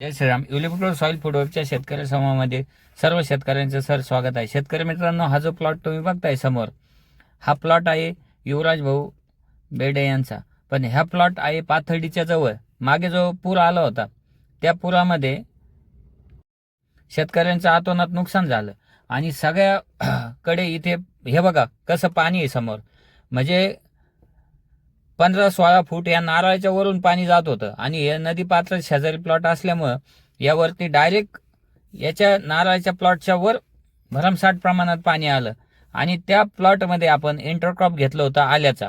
जय श्रीराम. युलिप्रो soil food वेबच्या शेतकरी समूहामध्ये सर्व शेतकऱ्यांचं सर स्वागत आहे. शेतकरी मित्रांनो हा जो प्लॉट तुम्ही बघताय समोर हा प्लॉट आहे युवराज भाऊ बेडे यांचा. पण ह्या प्लॉट आहे पाथर्डीच्या जवळ. मागे जो पूर आला होता त्या पुरामध्ये शेतकऱ्यांचं आतोनात नुकसान झालं. आणि सगळ्याकडे इथे हे बघा कसं पाणी आहे समोर. म्हणजे पंधरा सोळा फूट या नारळाच्या वरून पाणी जात होतं. आणि हे नदी पात्र शेजारी प्लॉट असल्यामुळं यावरती डायरेक्ट याच्या नारळाच्या प्लॉटच्या वर भरमसाठ प्रमाणात पाणी आलं. आणि त्या प्लॉटमध्ये आपण इंटरक्रॉप घेतलं होतं आल्याचा.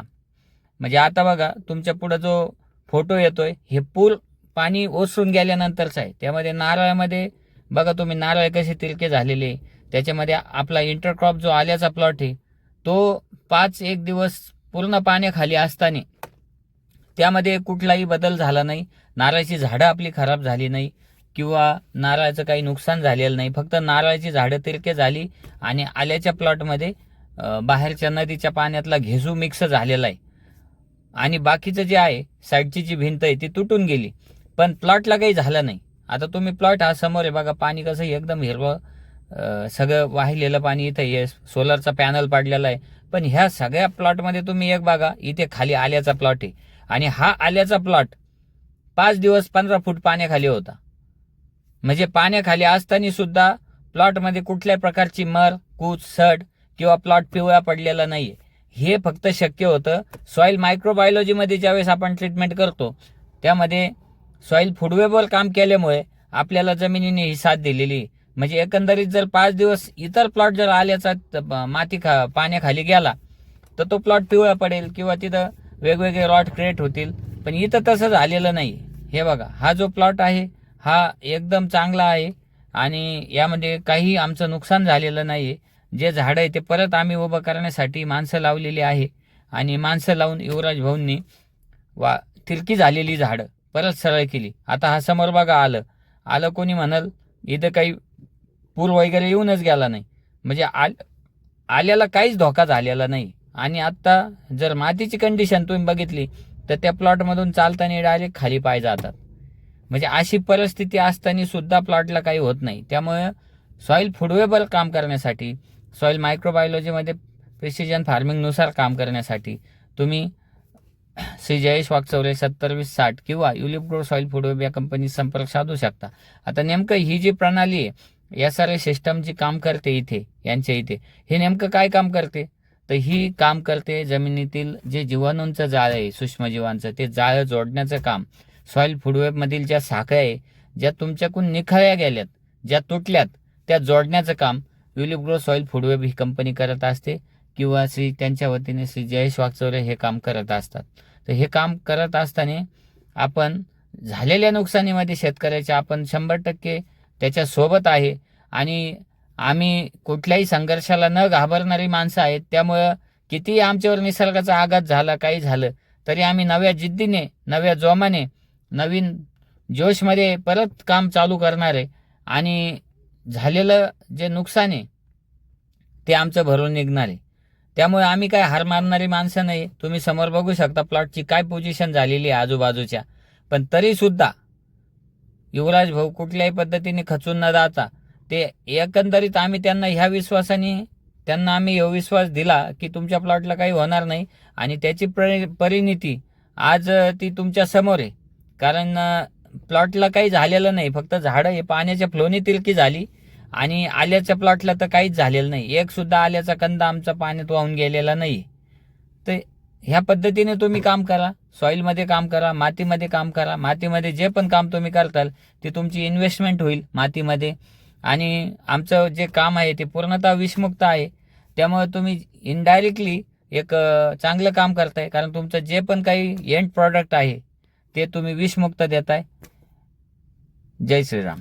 म्हणजे आता बघा तुमच्या पुढं जो फोटो येतोय हे पूल पाणी ओसरून गेल्यानंतरच आहे. त्यामध्ये नारळामध्ये बघा तुम्ही नारळ कसे तिलके झालेले. त्याच्यामध्ये आपला इंटरक्रॉप जो आल्याचा प्लॉट आहे तो पाच एक दिवस पूर्ण पाण्याखाली असताना त्यामध्ये कुठलाही बदल झाला नाही. नारळाची झाडं आपली खराब झाली नाही किंवा नारळाचं काही नुकसान झालेलं नाही. फक्त नारळाची झाडं तिरके झाली आणि आल्याच्या प्लॉटमध्ये बाहेरच्या नदीच्या पाण्यातला घेसू मिक्स झालेला आहे. आणि बाकीचं जे आहे साईडची जी भिंत आहे ती तुटून गेली. पण प्लॉटला काही झालं नाही. आता तुम्ही प्लॉट हा समोर आहे बघा पाणी कसं आहे, एकदम हिरवं सगळं वाहिलेलं पाणी इथं हे सोलरचा पॅनल पाडलेला आहे. पण ह्या सगळ्या प्लॉटमध्ये तुम्ही एक बघा इथे खाली आल्याचा प्लॉट आहे. आणि हा आल्याचा प्लॉट पाच दिवस पंधरा फूट पाण्याखाली होता. म्हणजे पाण्याखाली असताना सुद्धा प्लॉटमध्ये कुठल्याही प्रकारची मर कूच सड किंवा प्लॉट पिवळा पडलेला नाही हे फक्त शक्य होतं सॉईल मायक्रोबायोलॉजीमध्ये ज्यावेळेस आपण ट्रीटमेंट करतो त्यामध्ये सॉईल फुडवेबल काम केल्यामुळे आपल्याला जमिनीने ही साथ दिलेली. म्हणजे एकंदरीत जर पाच दिवस इतर प्लॉट जर आल्याचा माती खा पाण्याखाली गेला तर तो प्लॉट पिवळा पडेल किंवा तिथं वेगवेगळे रॉट क्रिएट होतील. पण इथं तसं झालेलं नाही. हे बघा हा जो प्लॉट आहे हा एकदम चांगला आहे. आणि यामध्ये काही आमचं नुकसान झालेलं नाही जे झाडं आहे ते परत आम्ही उभं करण्यासाठी माणसं लावलेली आहे. आणि माणसं लावून युवराज भाऊंनी वा तिरकी झालेली झाडं परत सरळ केली. आता हा समोर बघा आलं. आलं कोणी म्हणाल इथं काही पूर वगैरे येऊनच गेला नाही. म्हणजे आल आल्याला काहीच धोका झालेला नाही. आणि आत्ता जर मातीची कंडिशन तुम्ही बघितली तर त्या प्लॉटमधून चालताना डायरेक्ट खाली पाय जातात. म्हणजे अशी परिस्थिती असताना सुद्धा प्लॉटला काही होत नाही. त्यामुळे सॉईल फुडवेबल काम करण्यासाठी सॉईल मायक्रोबायोलॉजीमध्ये प्रिसिजन फार्मिंगनुसार काम करण्यासाठी तुम्ही श्री जयेश वाघचौरे सत्तर वीस साठ किंवा युलिप्रो सॉईल फुडवेब या कंपनी संपर्क साधू शकता. आता नेमकं ही जी प्रणाली आहे या सारे सिस्टम जी काम करते इथे यांच्या इथे हे नेमकं काय काम करते? तर ही काम करते जमिनीतील जे जीवाणूंचं जाळं आहे सूक्ष्मजीवांचं ते जाळं जोडण्याचं काम. सॉईल फुडवेबमधील ज्या साखळ्या आहे ज्या तुमच्याकडून निखळल्या गेल्यात ज्या तुटल्यात त्या जोडण्याचं काम युलिप्रो सॉईल फुडवेब ही कंपनी करत असते किंवा श्री त्यांच्या वतीने श्री जयेश वागचौरे हे काम करत असतात. तर हे काम करत असताना आपण झालेल्या नुकसानीमध्ये शेतकऱ्याच्या आपण शंभर टक्के त्याच्यासोबत आहे आणि आम्ही कुठल्याही संघर्षाला न घाबरणारी माणसं आहेत. त्यामुळं कितीही आमच्यावर निसर्गाचा आघात झाला काही झालं तरी आम्ही नव्या जिद्दीने नव्या जोमाने नवीन जोशमध्ये परत काम चालू करणार आहे. आणि झालेलं जे नुकसान आहे ते आमचं भरून निघणार आहे. त्यामुळे आम्ही काय हार मारणारी माणसं नाही. तुम्ही समोर बघू शकता प्लॉटची काय पोझिशन झालेली आहे आजूबाजूच्या. पण तरीसुद्धा युवराज भाऊ कुठल्याही पद्धतीने खचून न जाता ते एकंदरीत आम्ही त्यांना ह्या विश्वासाने त्यांना आम्ही ह्यो विश्वास दिला की तुमच्या प्लॉटला काही होणार नाही आणि त्याची परि परिणिती आज ती तुमच्यासमोर आहे. कारण प्लॉटला काही झालेलं नाही. फक्त झाडं हे पाण्याच्या फ्लोनी तिलकी झाली आणि आल्याच्या प्लॉटला तर काहीच झालेलं नाही. एक सुद्धा आल्याचा कंद आमचा पाण्यात वाहून गेलेला नाही. तर ह्या पद्धतीने तुम्ही काम करा. सॉईलमध्ये काम करा मातीमध्ये काम करा. मातीमध्ये जे पण काम तुम्ही करताल ते तुमची इन्व्हेस्टमेंट होईल मातीमध्ये. आणि आमचं जे काम आहे ते पूर्णतः विषमुक्त आहे. त्यामुळे तुम्ही इनडायरेक्टली एक चांगलं काम करताय. कारण तुमचं जे पण काही एंड प्रॉडक्ट आहे ते तुम्ही विषमुक्त देताय. जय श्रीराम.